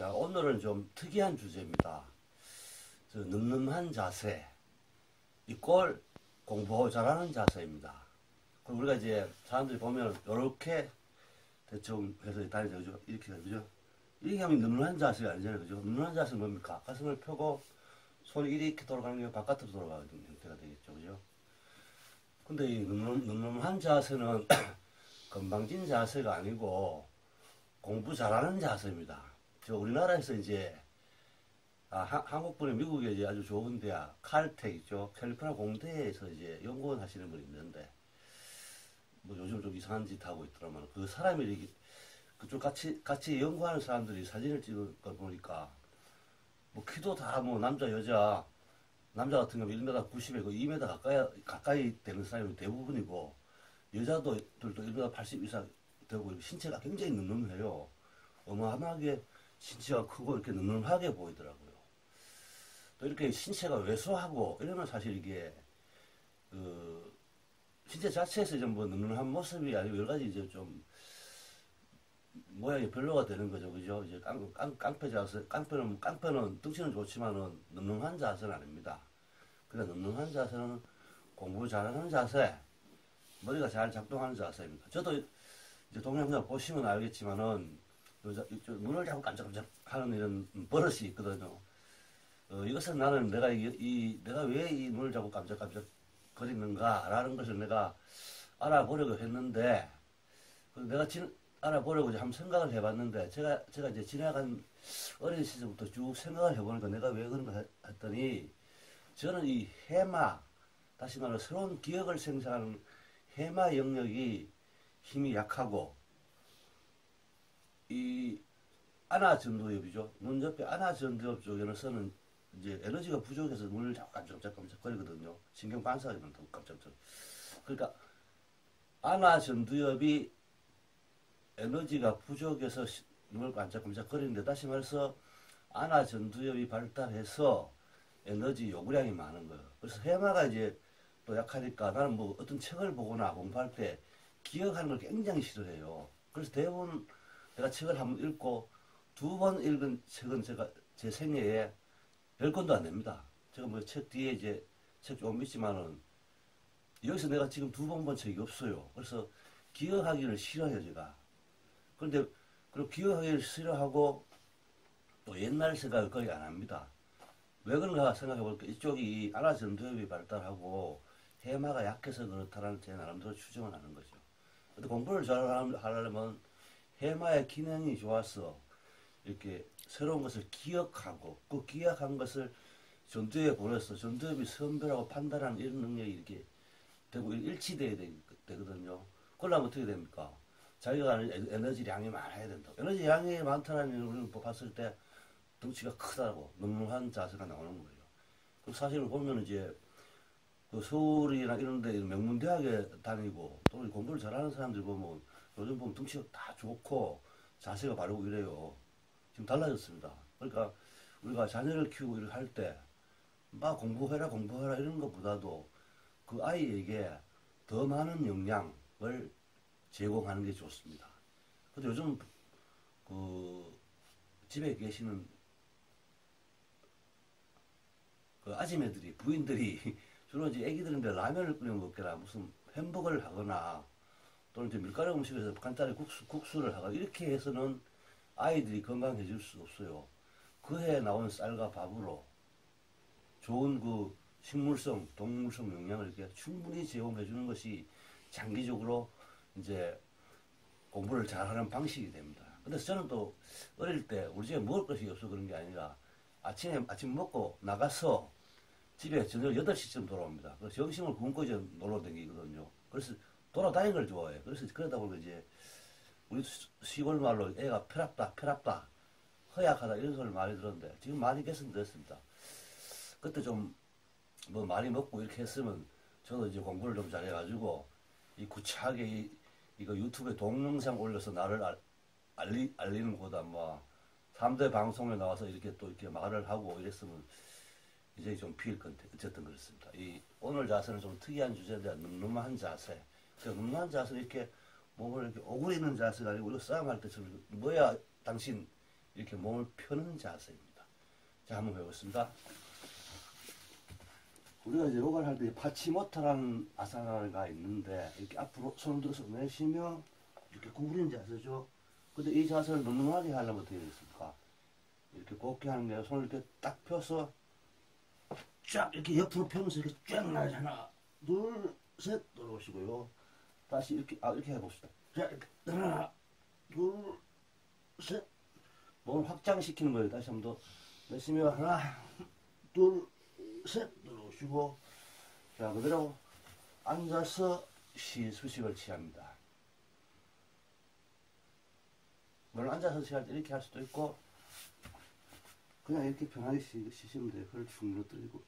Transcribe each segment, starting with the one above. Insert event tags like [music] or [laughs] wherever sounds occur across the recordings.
자, 오늘은 좀 특이한 주제입니다. 저 늠름한 자세. 이꼴 공부 잘하는 자세입니다. 그럼 우리가 이제 사람들이 보면 이렇게 대충 해서 다니죠. 그죠? 이렇게 그죠? 이렇게 하면 늠름한 자세가 아니잖아요. 그죠? 늠름한 자세는 뭡니까? 가슴을 펴고 손이 이렇게 돌아가는 게 바깥으로 돌아가는 형태가 되겠죠. 그죠? 근데 이 늠름, 늠름한 자세는 [clears throat] 건방진 자세가 아니고 공부 잘하는 자세입니다. 저 우리나라에서 이제 아, 하, 한국 분이 미국에 이제 아주 좋은 대학 칼텍 있죠. 캘리포니아 공대에서 이제 연구원 하시는 분이 있는데 뭐 요즘 좀 이상한 짓 하고 있더라만 그 사람이 이렇게 그쪽 같이 같이 연구하는 사람들이 사진을 찍은 걸 보니까 뭐 키도 다 뭐 남자 여자 남자 같은 경우 1m 90에 그 2m 가까이 가까이 되는 사람이 대부분이고 여자도 들도 1m 80 이상 되고 신체가 굉장히 늠름해요. 어마어마하게 신체가 크고 이렇게 늠름하게 보이더라고요. 또 이렇게 신체가 왜소하고 이러면 사실 이게 그 신체 자체에서 전부 늠름한 모습이 아니고 여러 가지 이제 좀 모양이 별로가 되는 거죠, 그죠? 이제 깡, 깡, 깡패 자세, 깡패는, 깡패는 덩치는 좋지만은 늠름한 자세는 아닙니다. 그러니까 늠름한 자세는 공부 잘하는 자세, 머리가 잘 작동하는 자세입니다. 저도 이제 동영상 보시면 알겠지만은 여자, 눈을 자꾸 깜짝깜짝 하는 이런 버릇이 있거든요. 어, 이것은 나는 내가 이, 이 내가 왜이 눈을 자꾸 깜짝깜짝 거리는가라는 것을 내가 알아보려고 했는데 그 내가 진, 알아보려고 한번 생각을 해봤는데 제가 제가 이제 지나간 어린 시절부터 쭉 생각을 해보니까 내가 왜 그런가 했더니 저는 이 해마 다시 말해 새로운 기억을 생산하는 해마 영역이 힘이 약하고 이 안아전두엽이죠. 눈 옆에 안아전두엽 쪽에는 서는 이제 에너지가 부족해서 눈을 깜짝깜짝 거리거든요. 신경 반사가 많다고 깜짝깜짝. 그러니까 안아전두엽이 에너지가 부족해서 눈을 깜짝깜짝 거리는데 다시 말해서 안아전두엽이 발달해서 에너지 요구량이 많은 거예요. 그래서 해마가 이제 또 약하니까 나는 뭐 어떤 책을 보거나 공부할 때 기억하는 걸 굉장히 싫어해요. 그래서 대부분 내가 책을 한 번 읽고 두 번 읽은 책은 제가 제 생애에 열 권도 안 됩니다. 제가 뭐 책 뒤에 이제 책 조금 있지만은 여기서 내가 지금 두 번 본 책이 없어요. 그래서 기억하기를 싫어해요, 제가. 그런데 그리고 기억하기를 싫어하고 또 옛날 생각을 거의 안 합니다. 왜 그런가 생각해 볼까 이쪽이 안아전두엽이 발달하고 해마가 약해서 그렇다는 제 나름대로 추정을 하는 거죠. 근데 공부를 잘 하려면 해마의 기능이 좋아서 이렇게 새로운 것을 기억하고 그 기억한 것을 전두엽에 보내서 전두엽이 선별하고 판단하는 이런 능력이 이렇게 되고 일치돼야 되거든요. 그러려면 어떻게 됩니까? 자기가 아는 에너지량이 많아야 된다. 에너지량이 많다는 걸 봤을 때 덩치가 크다고 늠름한 자세가 나오는 거예요. 그 사실을 보면 이제 그 서울이나 이런 데 명문대학에 다니고 또 공부를 잘하는 사람들 보면 요즘 보면 덩치가 다 좋고 자세가 바르고 이래요. 지금 달라졌습니다. 그러니까 우리가 자녀를 키우고 이렇게 할 때 막 공부해라 공부해라 이런 것보다도 그 아이에게 더 많은 영향을 제공하는 게 좋습니다. 근데 요즘 그 집에 계시는 그 아줌매들이 부인들이 [laughs] 주로 이제 애기들인데 라면을 끓여 먹거나 무슨 햄버거를 하거나 또는 이제 밀가루 음식에서 간단히 국수, 국수를 하거나 이렇게 해서는 아이들이 건강해질 수 없어요. 그해 나온 쌀과 밥으로 좋은 그 식물성, 동물성 영양을 이렇게 충분히 제공해 주는 것이 장기적으로 이제 공부를 잘하는 방식이 됩니다. 근데 저는 또 어릴 때 우리 집에 먹을 것이 없어 그런 게 아니라 아침에 아침 먹고 나가서 집에 저녁 8시쯤 돌아옵니다. 그래서 점심을 굶고 이제 놀러 다니거든요. 그래서 돌아다니는 걸 좋아해요. 그래서 그러다 보니까 이제 우리 시골 말로 애가 편합다, 편합다, 허약하다 이런 소리를 많이 들었는데 지금 많이 개선됐습니다. 그때 좀 뭐 많이 먹고 이렇게 했으면 저도 이제 공부를 좀 잘해가지고 이 구차하게 이, 이거 유튜브에 동영상 올려서 나를 알, 알리, 알리는 것보다 뭐 3대 방송에 나와서 이렇게 또 이렇게 말을 하고 이랬으면 이제 좀 피일 건데 어쨌든 그렇습니다. 이 오늘 자세는 좀 특이한 주제인데 늠름한 자세. 그 늠름한 자세는 이렇게 몸을 이렇게 오그리는 자세가 아니고 우리가 싸움할 때처럼 뭐야 당신 이렇게 몸을 펴는 자세입니다. 자, 한번 해보겠습니다. 우리가 이제 요가를 할 때 파치모타라는 아사나가 있는데 이렇게 앞으로 손을 들어서 내쉬며 이렇게 구부리는 자세죠. 근데 이 자세를 늠름하게 하려면 어떻게 되겠습니까? 이렇게 곱게 하는 게 손을 이렇게 딱 펴서 쫙 이렇게 옆으로 펴면서 이렇게 쫙 나잖아. 둘, 셋 들어오시고요. 다시 이렇게 아 이렇게 해봅시다. 자 하나, 둘, 셋. 몸을 확장시키는 거예요. 다시 한번 더 내쉬며 하나, 둘, 셋 들어오시고 자 그대로 앉아서 시 수식을 취합니다. 물론 앉아서 취할 때 이렇게 할 수도 있고 그냥 이렇게 편하게 쉬, 쉬시면 돼요. 그걸 축 늘어뜨리고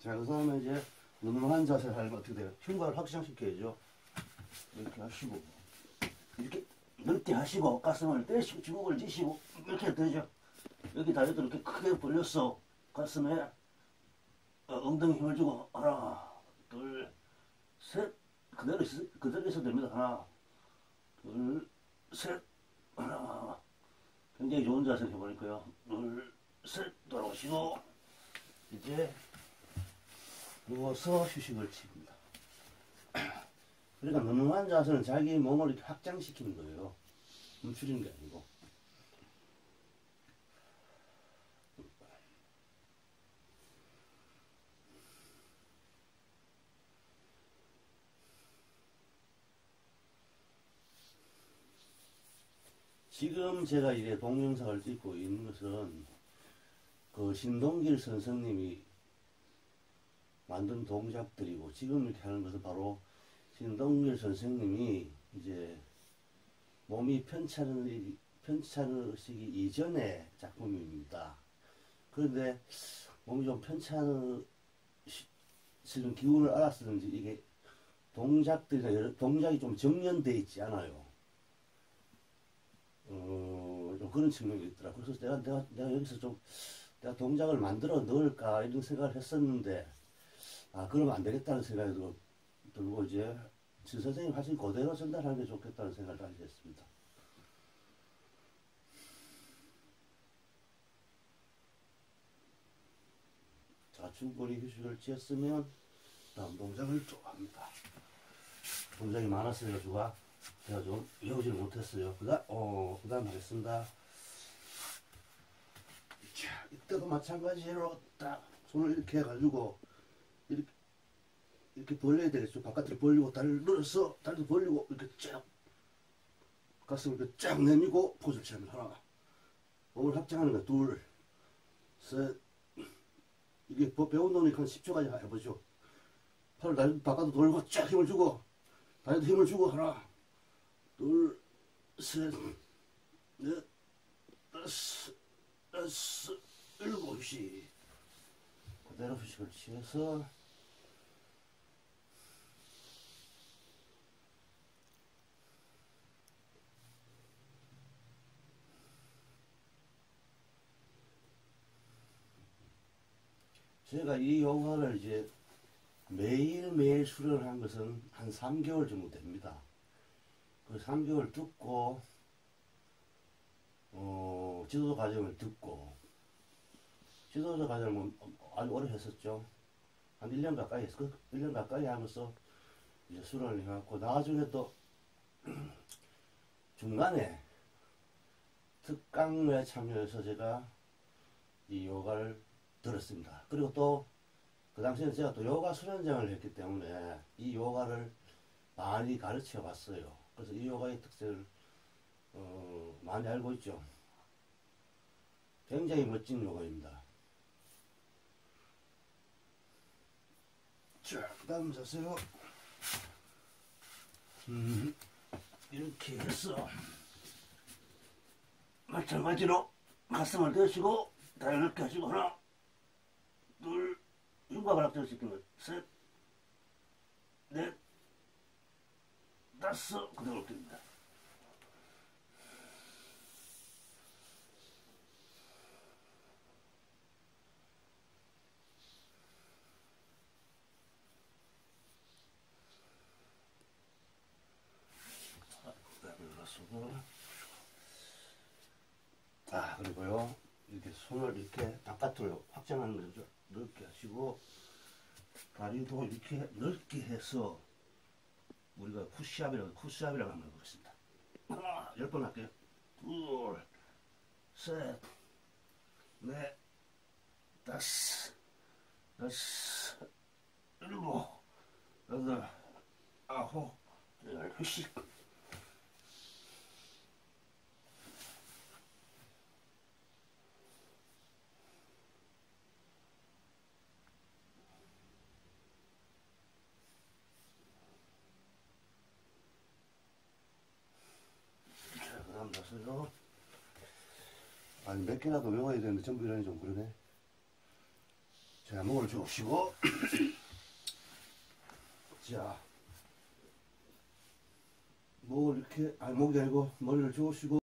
자, 그 다음에 이제 늠름한 자세를 하려면 어떻게 돼요? 흉곽을 확장시켜야죠. 이렇게 하시고, 이렇게 넓게 하시고, 가슴을 떼시고, 주걱을 지시고, 이렇게 되죠. 여기 다리도 이렇게 크게 벌렸어. 가슴에 어, 엉덩이 힘을 주고, 하나, 둘, 셋. 그대로, 있, 그대로 있어도 됩니다. 하나, 둘, 셋. 하나. 굉장히 좋은 자세 해보니까요. 둘, 셋. 돌아오시고, 이제 누워서 휴식을 취합니다. 그러니까 늠름한 자세는 자기 몸을 이렇게 확장시키는 거예요. 멈추리는 게 아니고. 지금 제가 이제 동영상을 찍고 있는 것은 그 신동길 선생님이 만든 동작들이고 지금 이렇게 하는 것은 바로 신동길 선생님이 이제 몸이 편찮으, 편찮으시기 이전의 작품입니다. 그런데 몸이 좀 편찮으시는 기운을 알았었는지 이게 동작들이 동작이 좀 정연되어 있지 않아요. 어, 좀 그런 측면이 있더라. 그래서 내가, 내가, 내가 여기서 좀, 내가 동작을 만들어 넣을까, 이런 생각을 했었는데, 아, 그러면 안 되겠다는 생각이 들고, 이제, 진 선생님 하신 그대로 전달하는 게 좋겠다는 생각을 하게 됐습니다. 자, 충분히 휴식을 취했으면, 다음 동작을 좀 합니다. 동작이 많았어요, 주가. 제가 좀 외우지를 못했어요. 그 다음, 어, 그 다음 하겠습니다. 자, 이때도 마찬가지로 딱 손을 이렇게 해가지고, 이렇게 벌려야 되겠죠. 바깥으로 벌리고, 다리를 늘어서, 다리도 벌리고, 이렇게 쫙, 가슴을 이렇게 쫙 내밀고, 포즈를 취합니다. 하나. 몸을 확장하는 거, 둘, 셋. 이게 배운 놈이니까 한 10초까지 해보죠. 팔을 다리 바깥으로 돌고 쫙 힘을 주고, 다리도 힘을 주고, 하나. 둘, 셋, 넷, 다섯, 여섯, 일곱 시. 그대로 휴식을 취해서 제가 이 요가를 이제 매일매일 수련한 것은 한 3개월 정도 됩니다. 그 3개월 듣고 어, 지도자 과정을 듣고 지도자 과정은 아주 오래 했었죠. 한 1년 가까이 했어. 1년 가까이 하면서 이제 수련을 해갖고 나중에 또 [clears throat] 중간에 특강에 참여해서 제가 이 요가를 들었습니다. 그리고 또 그 당시에 제가 또 요가 수련장을 했기 때문에 이 요가를 많이 가르쳐 봤어요. 그래서 이 요가의 특색을 어, 많이 알고 있죠. 굉장히 멋진 요가입니다. 자, 그 다음 자세요. 음, 이렇게 해서 마찬가지로 가슴을 대시고 다리를 이렇게 하시고 하나, 둘, 흉곽 하락전 시킨 것, 셋, 넷, 다섯, 그대로 엎드립니다. 아, 아, 그리고요. 이렇게 손을 이렇게 바깥으로 확장하는 거죠 넓게 하시고, 다리도 이렇게 넓게 해서, 우리가 푸시업이라고, 푸시업이라고 한번 해보겠습니다. 하나, 열 번 할게요. 둘, 셋, 넷, 다섯, 여섯, 일곱, 여덟, 아홉, 열 십. 나서요. 아니, 몇 개나 더 외워야 되는데, 전부 이러니 좀 그러네. 자, 목을 주시고. [clears throat] 자. 목을 이렇게, 아니, 목이 아니고, 머리를 주우시고.